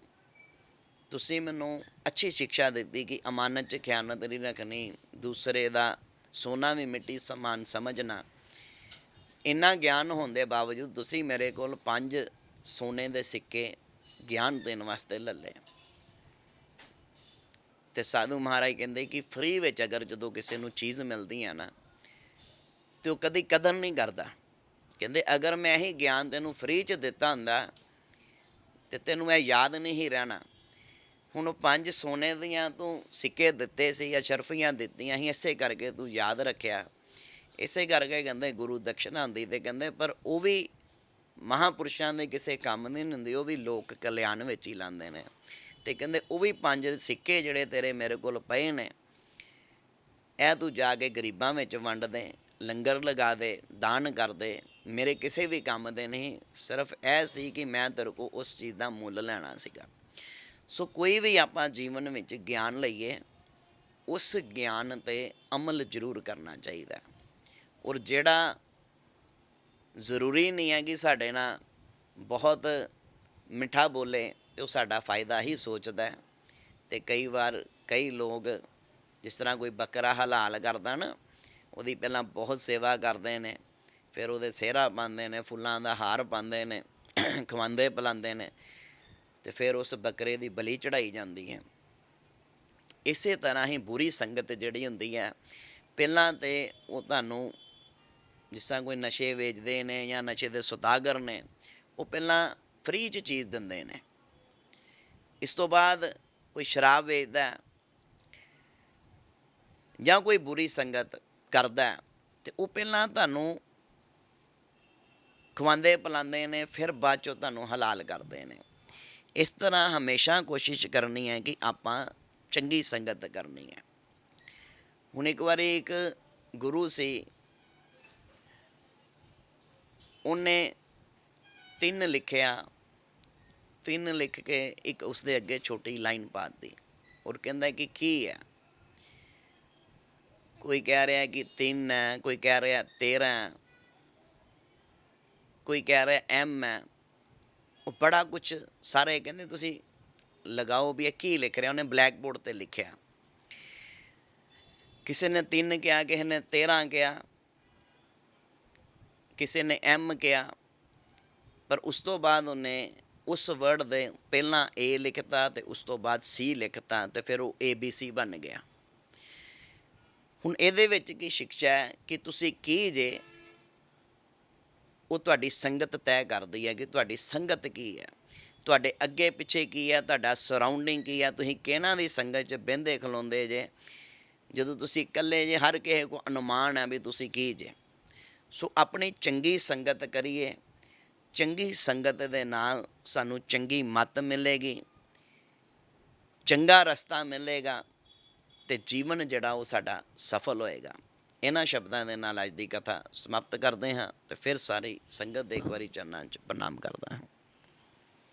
ਤੁਸੀਂ ਮੈਨੂੰ ਅੱਛੀ ਸਿੱਖਿਆ ਦਿੱਤੀ ਕਿ ਅਮਾਨਤ 'ਚ ਖਿਆਨਤ ਨਹੀਂ ਰੱਖਣੀ, ਦੂਸਰੇ ਦਾ ਸੋਨਾ ਵੀ ਮਿੱਟੀ ਸਮਾਨ ਸਮਝਣਾ। ਇੰਨਾ ਗਿਆਨ ਹੋਣ ਦੇ ਬਾਵਜੂਦ ਤੁਸੀਂ ਮੇਰੇ ਕੋਲ ਪੰਜ ਸੋਨੇ ਦੇ ਸਿੱਕੇ ਗਿਆਨ ਦੇਣ ਵਾਸਤੇ ਲੈ ਲਏ ਤੇ ਸਾਧੂ ਮਹਾਰਾਜ ਕਹਿੰਦੇ ਕਿ ਫ੍ਰੀ ਵਿੱਚ ਅਗਰ ਜਦੋਂ ਕਿਸੇ ਨੂੰ ਚੀਜ਼ ਮਿਲਦੀ ਹੈ ਨਾ, ਤੇ ਉਹ ਕਦੀ ਕਦਰ ਨਹੀਂ ਕਰਦਾ। ਕਹਿੰਦੇ, ਅਗਰ ਮੈਂ ਇਹੀ ਗਿਆਨ ਤੈਨੂੰ ਫ੍ਰੀ 'ਚ ਦਿੱਤਾ ਹੁੰਦਾ, ਤੇ ਤੈਨੂੰ ਇਹ ਯਾਦ ਨਹੀਂ ਰਹਿਣਾ ਹੁਣ ਉਹ ਪੰਜ ਸੋਨੇ ਦੀਆਂ ਤੂੰ ਸਿੱਕੇ ਦਿੱਤੇ ਸੀ ਜਾਂ ਦਿੱਤੀਆਂ ਸੀ, ਇਸੇ ਕਰਕੇ ਤੂੰ ਯਾਦ ਰੱਖਿਆ। ਇਸੇ ਕਰਕੇ ਕਹਿੰਦੇ ਗੁਰੂ ਦਕਸ਼ਨਾ ਹੁੰਦੀ ਤੇ ਕਹਿੰਦੇ, ਪਰ ਉਹ ਵੀ ਮਹਾਪੁਰਸ਼ਾਂ ਦੇ ਕਿਸੇ ਕੰਮ ਨਹੀਂ ਹੁੰਦੀ, ਉਹ ਵੀ ਲੋਕ ਕਲਿਆਣ ਵਿੱਚ ਹੀ ਲਾਉਂਦੇ ਨੇ। ਤੇ ਕਹਿੰਦੇ, ਉਹ ਵੀ ਪੰਜ ਸਿੱਕੇ ਜਿਹੜੇ ਤੇਰੇ ਮੇਰੇ ਕੋਲ ਪਏ ਨੇ, ਇਹ ਤੂੰ ਜਾ ਕੇ ਗਰੀਬਾਂ ਵਿੱਚ ਵੰਡ ਦੇ, ਲੰਗਰ ਲਗਾ ਦੇ, ਦਾਨ ਕਰ ਦੇ। ਮੇਰੇ ਕਿਸੇ ਵੀ ਕੰਮ ਦੇ ਨਹੀਂ, ਸਿਰਫ ਇਹ ਸੀ ਕਿ ਮੈਂ ਤੇਰੇ ਕੋ ਉਸ ਚੀਜ਼ ਦਾ ਮੁੱਲ ਲੈਣਾ ਸੀਗਾ। ਸੋ ਕੋਈ ਵੀ ਆਪਾਂ ਜੀਵਨ ਵਿੱਚ ਗਿਆਨ ਲਈਏ, ਉਸ ਗਿਆਨ ਤੇ ਅਮਲ ਜ਼ਰੂਰ ਕਰਨਾ ਚਾਹੀਦਾ। ਔਰ ਜਿਹੜਾ ਜ਼ਰੂਰੀ ਨਹੀਂ ਹੈ ਕਿ ਸਾਡੇ ਨਾਲ ਬਹੁਤ ਮਿੱਠਾ ਬੋਲੇ, ਤੇ ਉਹ ਸਾਡਾ ਫਾਇਦਾ ਹੀ ਸੋਚਦਾ ਹੈ। ਤੇ ਕਈ ਵਾਰ ਕਈ ਲੋਕ ਜਿਸ ਤਰ੍ਹਾਂ ਕੋਈ ਬੱਕਰਾ ਹਲਾਲ ਕਰਦਾ ਨਾ, ਉਹਦੀ ਪਹਿਲਾਂ ਬਹੁਤ ਸੇਵਾ ਕਰਦੇ ਨੇ, ਫਿਰ ਉਹਦੇ ਸਿਹਰਾ ਪਾਉਂਦੇ ਨੇ, ਫੁੱਲਾਂ ਦਾ ਹਾਰ ਪਾਉਂਦੇ ਨੇ, ਖਵਾਉਂਦੇ ਪਿਲਾਉਂਦੇ ਨੇ। ਤੇ ਫਿਰ ਉਸ ਬੱਕਰੇ ਦੀ ਬਲੀ ਚੜਾਈ ਜਾਂਦੀ ਹੈ। ਇਸੇ ਤਰ੍ਹਾਂ ਹੀ ਬੁਰੀ ਸੰਗਤ ਜਿਹੜੀ ਹੁੰਦੀ ਹੈ ਪਹਿਲਾਂ ਤੇ ਉਹ ਤੁਹਾਨੂੰ ਜਿਸ ਤਰ੍ਹਾਂ ਕੋਈ ਨਸ਼ੇ ਵੇਚਦੇ ਨੇ ਜਾਂ ਨਸ਼ੇ ਦੇ ਸੁਦਾਗਰ ਨੇ ਉਹ ਪਹਿਲਾਂ ਫ੍ਰੀ 'ਚ ਚੀਜ਼ ਦਿੰਦੇ ਨੇ। ਇਸ ਤੋਂ ਬਾਅਦ ਕੋਈ ਸ਼ਰਾਬ ਵੇਚਦਾ ਜਾਂ ਕੋਈ ਬੁਰੀ ਸੰਗਤ ਕਰਦਾ ਹੈ, ਤੇ ਉਹ ਪਹਿਲਾਂ ਤੁਹਾਨੂੰ ਖਵਾਉਂਦੇ ਪਿਲਾਉਂਦੇ ਨੇ ਫਿਰ ਬਾਅਦ ਚੋਂ ਤੁਹਾਨੂੰ ਹਲਾਲ ਕਰਦੇ ਨੇ। ਇਸ ਤਰ੍ਹਾਂ ਹਮੇਸ਼ਾ ਕੋਸ਼ਿਸ਼ ਕਰਨੀ ਹੈ ਕਿ ਆਪਾਂ ਚੰਗੀ ਸੰਗਤ ਕਰਨੀ ਹੈ ਹੁਣ ਇੱਕ ਵਾਰੀ ਇੱਕ ਗੁਰੂ ਸੀ ਉਹਨੇ ਤਿੰਨ ਲਿਖਿਆ ਤਿੰਨ ਲਿਖ ਕੇ ਇੱਕ ਉਸਦੇ ਅੱਗੇ ਛੋਟੀ ਲਾਈਨ ਪਾ ਦਿੱਤੀ ਔਰ ਕਹਿੰਦਾ ਕਿ ਕੀ ਹੈ ਕੋਈ ਕਹਿ ਰਿਹਾ ਕਿ ਤਿੰਨ ਹੈ ਕੋਈ ਕਹਿ ਰਿਹਾ 13 ਹੈ ਕੋਈ ਕਹਿ ਰਿਹਾ ਐਮ ਹੈ ਉਹ ਬੜਾ ਕੁਝ ਸਾਰੇ ਕਹਿੰਦੇ ਤੁਸੀਂ ਲਗਾਓ ਵੀ ਇਹ ਕੀ ਲਿਖ ਰਿਹਾ, ਉਹਨੇ ਬਲੈਕ ਬੋਰਡ ਤੇ ਲਿਖਿਆ। ਕਿਸੇ ਨੇ 3 ਕਿਹਾ, ਕਿਸੇ ਨੇ 13 ਕਿਹਾ, ਕਿਸੇ ਨੇ ਐਮ ਕਿਹਾ, ਪਰ ਉਸ ਤੋਂ ਬਾਅਦ ਉਹਨੇ ਉਸ ਵਰਡ ਦੇ ਪਹਿਲਾਂ ਏ ਲਿਖਤਾ ਤੇ ਉਸ ਤੋਂ ਬਾਅਦ ਸੀ ਲਿਖਤਾ ਤੇ ਫਿਰ ਉਹ ਏ ਬੀ ਸੀ ਬਣ ਗਿਆ। ਹੁਣ ਇਹਦੇ ਵਿੱਚ ਕੀ ਸਿੱਖਿਆ ਹੈ ਕਿ ਤੁਸੀਂ ਕੀ ਜੇ ਉਹ ਤੁਹਾਡੀ ਸੰਗਤ ਤੈਅ ਕਰਦੀ ਹੈ ਕਿ ਤੁਹਾਡੀ ਸੰਗਤ ਕੀ ਹੈ? ਤੁਹਾਡੇ ਅੱਗੇ ਪਿੱਛੇ ਕੀ ਹੈ? ਤੁਹਾਡਾ ਸਰਾਊਂਡਿੰਗ ਕੀ ਹੈ? ਤੁਸੀਂ ਕਿਹਨਾਂ ਦੀ ਸੰਗਤ 'ਚ ਬਹਿੰਦੇ ਖਲੋਂਦੇ ਜੇ? ਜਦੋਂ ਤੁਸੀਂ ਇਕੱਲੇ ਜੇ, ਹਰ ਕਿਸੇ ਕੋ ਅਨੁਮਾਨ ਹੈ ਵੀ ਤੁਸੀਂ ਕੀ ਜੇ? ਸੋ ਆਪਣੀ ਚੰਗੀ ਸੰਗਤ ਕਰੀਏ। ਚੰਗੀ ਸੰਗਤ ਦੇ ਨਾਲ ਸਾਨੂੰ ਚੰਗੀ ਮੱਤ ਮਿਲੇਗੀ। ਚੰਗਾ ਰਸਤਾ ਮਿਲੇਗਾ ਤੇ ਜੀਵਨ ਜਿਹੜਾ ਉਹ ਸਾਡਾ ਸਫਲ ਹੋਏਗਾ। ਇਹਨਾਂ ਸ਼ਬਦਾਂ ਦੇ ਨਾਲ ਅੱਜ ਦੀ ਕਥਾ ਸਮਾਪਤ ਕਰਦੇ ਹਾਂ ਤੇ ਫਿਰ ਸਾਰੀ ਸੰਗਤ ਦੇ ਇੱਕ ਵਾਰੀ ਚਰਨਾਂ 'ਚ ਪ੍ਰਣਾਮ ਕਰਦਾ ਹਾਂ।